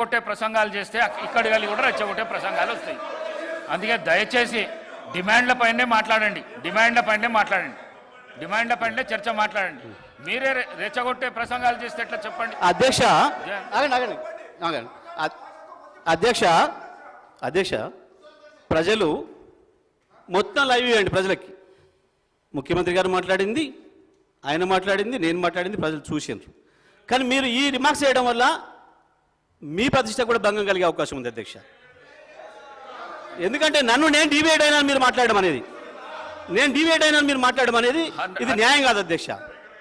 కొట్టే ప్రసంగాలు చేస్తే ఇక్కడి వెళ్ళి కూడా రెచ్చగొట్టే ప్రసంగాలు వస్తాయి. అందుకే దయచేసి డిమాండ్ల పైనే మాట్లాడండి. డిమాండ్ల పైనే మాట్లాడండి. డిమాండ్ల పైనే చర్చ మాట్లాడండి. మీరే రెచ్చగొట్టే ప్రసంగాలు చేస్తే ఎట్లా చెప్పండి? అధ్యక్ష ఆగండి ఆగండి ఆగండి. అ- అధ్యక్ష అధ్యక్ష ప్రజలు మొత్తం లైవ్ ఇవ్వండి ప్రజలకి. ముఖ్యమంత్రి గారు మాట్లాడింది ఆయన మాట్లాడింది నేను మాట్లాడింది ప్రజలు చూసిండ్రు. కానీ మీరు ఈ రిమార్క్స్ చేయడం వల్ల మీ ప్రతిష్ట కూడా భంగం కలిగే అవకాశం ఉంది అధ్యక్ష. ఎందుకంటే నన్ను నేను డివైడ్ అయినా మీరు మాట్లాడడం అనేది. నేను డివైడ్ అయినా మీరు మాట్లాడడం అనేది ఇది న్యాయం కాదు అధ్యక్ష.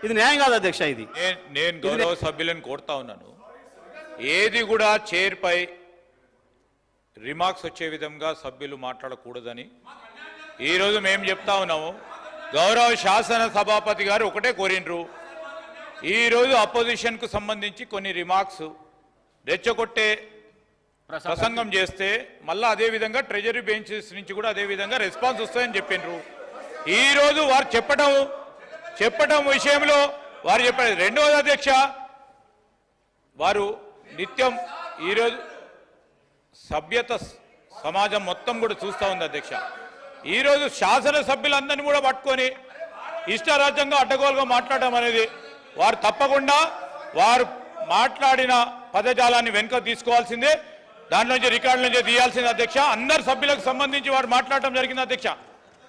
ఇది న్యాయం కాదు అధ్యక్ష ఇది. నేను నేను గౌరవ సభ్యులను కోరుతా ఉన్నాను. ఏది కూడా చైర్పై రిమార్క్స్ వచ్చే విధంగా సభ్యులు మాట్లాడకూడదని. ఈరోజు మేము చెప్తా ఉన్నాము. గౌరవ శాసన సభాపతి గారు ఒకటే కోరిండ్రు. ఈరోజు అపోజిషన్కు సంబంధించి కొన్ని రిమార్క్స్ రెచ్చగొట్టే ప్రసంగం. చేస్తే మళ్ళా అదే విధంగా ట్రెజరీ బెంచెస్ నుంచి కూడా అదే విధంగా రెస్పాన్స్ వస్తాయని చెప్పిండ్రు. ఈ రోజు వారు చెప్పడం చెప్పడం విషయంలో వారు చెప్పారు. రెండవది అధ్యక్ష వారు నిత్యం ఈరోజు సభ్యత సమాజం మొత్తం కూడా చూస్తూ ఉంది అధ్యక్ష. ఈరోజు శాసనసభ్యులందరినీ కూడా పట్టుకొని ఇష్టారాజ్యంగా అడ్డగోలుగా మాట్లాడడం అనేది వారు తప్పకుండా వారు మాట్లాడిన పదజాలాన్ని వెనుక తీసుకోవాల్సిందే. దాంట్లో నుంచి రికార్డుల నుంచి తీయాల్సిందే అధ్యక్ష. అందరు సభ్యులకు సంబంధించి వారు మాట్లాడటం జరిగింది అధ్యక్ష.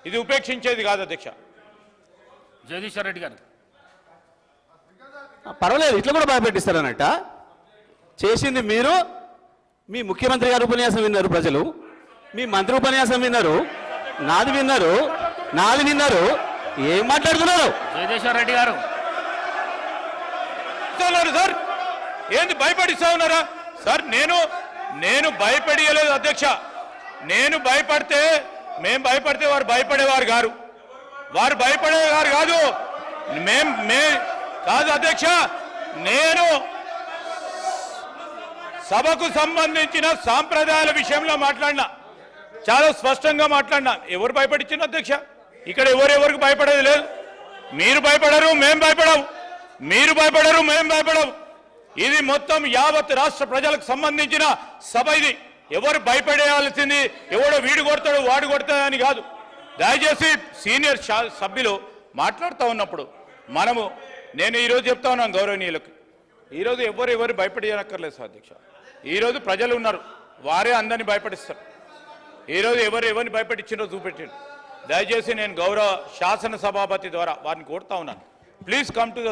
ఇది ఉపేక్షించేది కాదు అధ్యక్ష. జగదీశ్వర్ రెడ్డి గారు. పర్వాలేదు ఇట్లా కూడా భయపెట్టిస్తారనట చేసింది మీరు మీ ముఖ్యమంత్రి గారు ఉపన్యాసం విన్నారు ప్రజలు మీ మంత్రి ఉపన్యాసం విన్నారు నాది విన్నారు నాది విన్నారు ఏం మాట్లాడుతున్నారు? జగదీశ్వర్ రెడ్డి గారు. సార్. ఏంది భయపడిస్తా ఉన్నారా? సార్ నేను నేను భయపడియలేదు అధ్యక్ష. నేను భయపడితే మేం భయపడితే వారు భయపడేవారు గారు. వారు భయపడేవారు కాదు. మేం మే కాదు అధ్యక్ష నేను సభకు సంబంధించిన సాంప్రదాయాల విషయంలో మాట్లాడినా. చాలా స్పష్టంగా మాట్లాడినా. ఎవరు భయపడించిన అధ్యక్ష? ఇక్కడ ఎవరెవరికి భయపడేది లేదు. మీరు భయపడరు మేం భయపడవు మీరు భయపడరు మేం భయపడవు ఇది మొత్తం యావత్ రాష్ట్ర ప్రజలకు సంబంధించిన సభ ఇది. ఎవరు భయపడేయాల్సింది ఎవడో వీడు కొడతాడు వాడు కొడతాడని కాదు. దయచేసి సీనియర్ సభ్యులు మాట్లాడుతూ ఉన్నప్పుడు మనము నేను ఈరోజు చెప్తా ఉన్నాను గౌరవనీయులకు. ఈరోజు ఎవరు ఎవరు భయపడేయనక్కర్లేదు సార్ అధ్యక్ష. ఈరోజు ప్రజలు ఉన్నారు. వారే అందరినీ భయపడిస్తారు. ఈరోజు ఎవరు ఎవరిని భయపెట్టించినో చూపెట్టాడు దయచేసి నేను గౌరవ శాసన సభాపతి ద్వారా వారిని కోరుతా ఉన్నాను. Please come to the